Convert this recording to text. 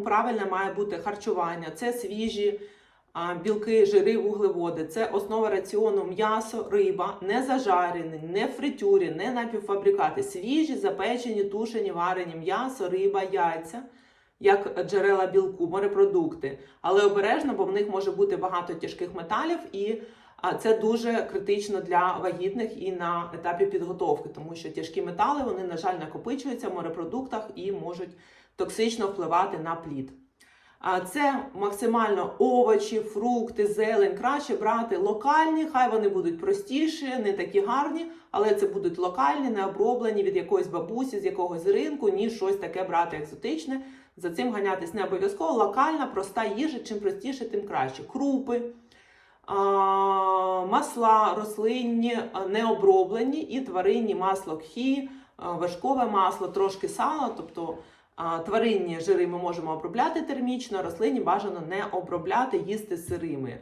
Правильне має бути харчування, це свіжі білки, жири, вуглеводи, це основа раціону м'ясо, риба, не зажарені, не фритюрі, не напівфабрикати, свіжі, запечені, тушені, варені м'ясо, риба, яйця, як джерела білку, морепродукти. Але обережно, бо в них може бути багато тяжких металів, і це дуже критично для вагітних і на етапі підготовки, тому що тяжкі метали вони, на жаль, накопичуються в морепродуктах і можуть токсично впливати на плід. А це максимально овочі, фрукти, зелень. Краще брати локальні, хай вони будуть простіші, не такі гарні, але це будуть локальні, не оброблені від якоїсь бабусі з якогось ринку, ніж щось таке брати екзотичне. За цим ганятись не обов'язково. Локальна, проста їжа, чим простіше, тим краще. Крупи, а, масла рослинні, необроблені не оброблені і тваринні масло кхі, важкове масло, трошки сала, тобто. Тваринні жири ми можемо обробляти термічно, рослинні бажано не обробляти, їсти сирими.